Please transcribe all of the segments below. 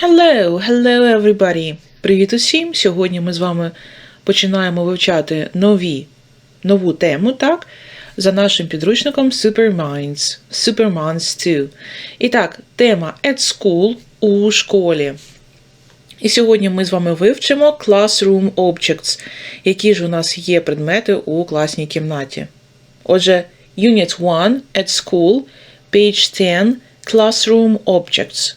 Hello, hello everybody! Привіт усім! Сьогодні ми з вами починаємо вивчати нові, нову тему, так? За нашим підручником Superminds, Superminds 2. І так, тема at school у школі. І сьогодні ми з вами вивчимо Classroom Objects, які ж у нас є предмети у класній кімнаті. Отже, Unit 1 at School, page 10, Classroom Objects.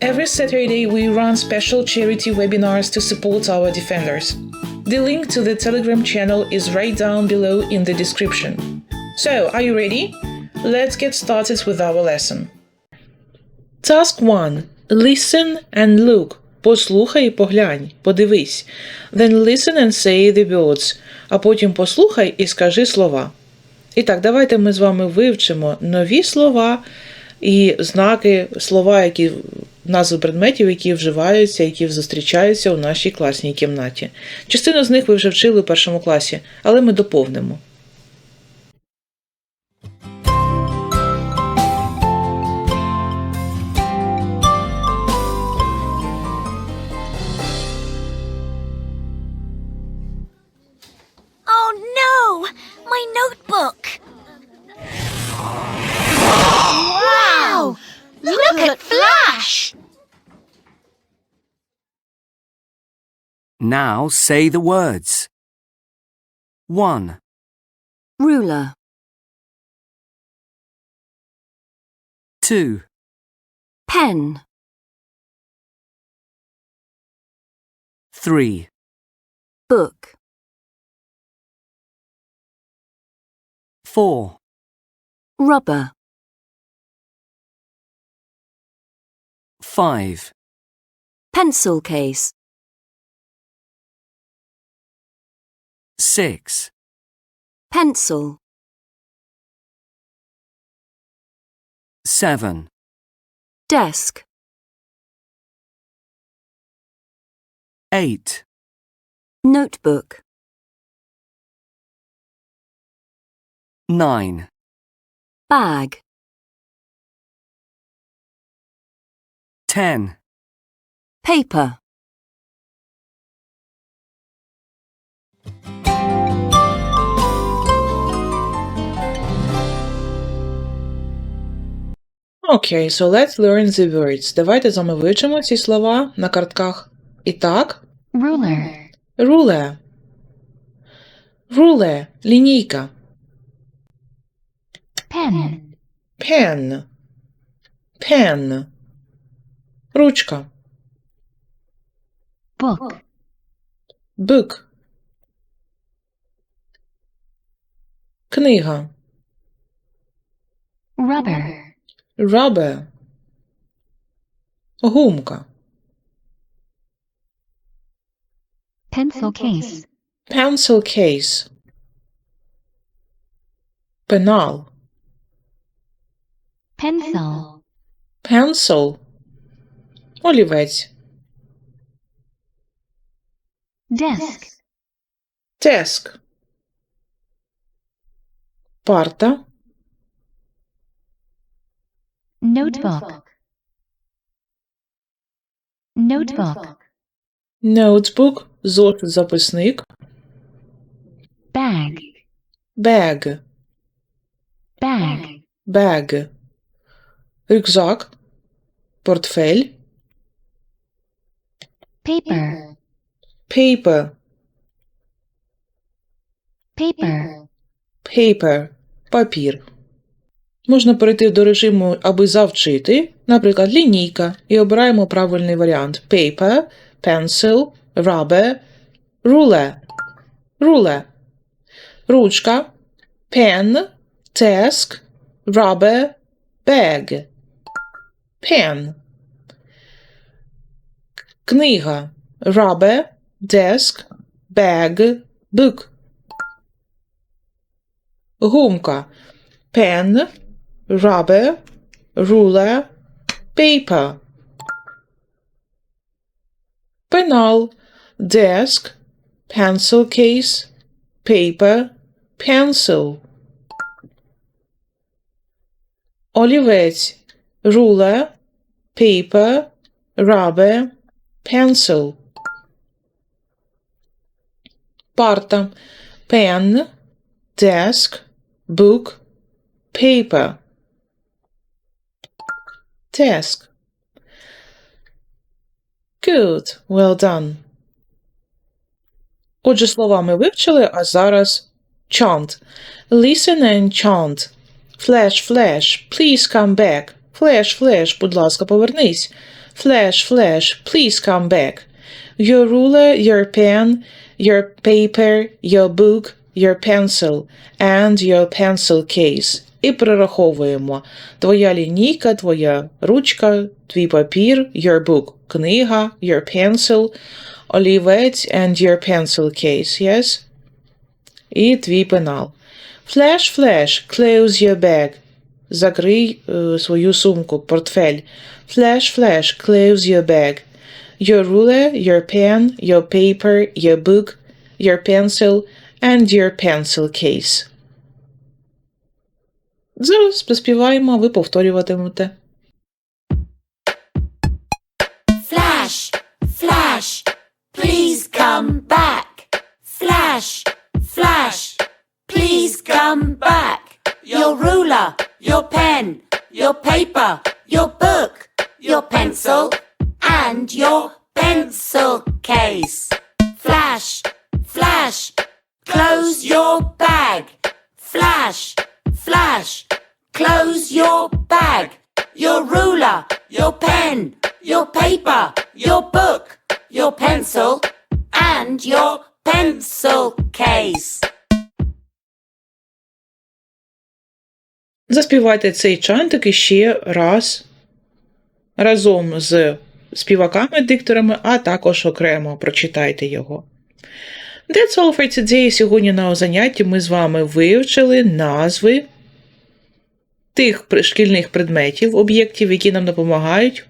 Every Saturday, we run special charity webinars to support our defenders. The link to the Telegram channel is right down below in the description. So, are you ready? Let's get started with our lesson. Task 1. Listen and look. Послухай і поглянь, подивись. Then listen and say the words. А потім послухай і скажи слова. І так, давайте ми з вами вивчимо нові слова і знаки, слова, які назви предметів, які вживаються, які зустрічаються у нашій класній кімнаті. Частину з них ви вже вчили у першому класі, але ми доповнимо. Now say the words. 1, ruler, 2, pen, 3, book, 4, rubber, 5, pencil case, 6, pencil, 7, desk, 8, notebook, 9, bag, 10, paper, Окей, so let's learn the words. Давайте з вами вивчимо ці слова на картках. І так, Ruler. руле. Руле – лінійка. Pen. Pen. Pen. Ручка. Book. Book. Книга. Rubber. Rubber. Гумка. Pencil case. Pencil case. Пенал. Pencil. Pencil. Олівець. Desk. Desk. Парта. Notebook. Notebook. Ноутбук. Зошит записник. Bag. Bag. Bag. Bag. Рюкзак. Портфель. Paper. Paper. Paper. Paper. Папір. Можна перейти до режиму аби завчити, наприклад, лінійка, і обираємо правильний варіант: paper, pencil, rubber, ruler. Ruler. Ручка, pen, desk, rubber, bag. Pen. Книга. Rubber, desk, bag, book. Гумка. Pen, rubber, ruler, paper. Пенал. Desk, pencil case, paper, pencil. Олівець. Ruler, paper, rubber, pencil. Парта. Pen, desk, book, paper. Desk. Good. Well done. Отже, слова ми вивчили, а зараз chant. Listen and chant. Flash, flash, please come back. Flash, flash, будь ласка, повернись. Flash, flash, please come back. Your ruler, your pen, your paper, your book, your pencil, and your pencil case. І перераховуємо. Твоя лінійка, твоя ручка, твій папір, your book, книга, your pencil, олівець and your pencil case, yes? І твій пенал. Flash, flash, close your bag. Закрий е, свою сумку, портфель. Flash, flash, close your bag. Your ruler, your pen, your paper, your book, your pencil, and your pencil case. Зараз приспіваємо, ви повторюватимете. Flash, flash, please come back. Flash, flash, please come back. Your ruler, your pen, your paper, your book, your pencil, and your pencil case. Flash, flash, close your bag. Flash, flash, close your bag. Your ruler, your pen, your paper, your book, your pencil, and your pencil case. Заспівайте цей чантик іще раз разом з співаками-дикторами, а також окремо прочитайте його. That's all for today. Сьогодні на занятті ми з вами вивчили назви тих шкільних предметів, об'єктів, які нам допомагають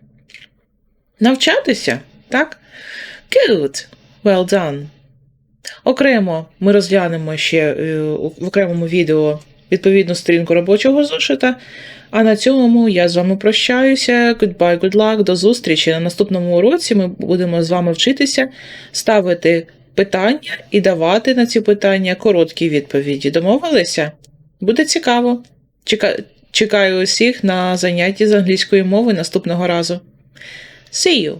навчатися. Так? Good. Well done. Окремо ми розглянемо ще е, в окремому відео відповідну сторінку робочого зошита. А на цьому я з вами прощаюся. Goodbye, good luck, до зустрічі. На наступному уроці ми будемо з вами вчитися ставити питання і давати на ці питання короткі відповіді. Домовилися? Буде цікаво. Чека- Чекаю усіх на занятті з англійської мови наступного разу. See you!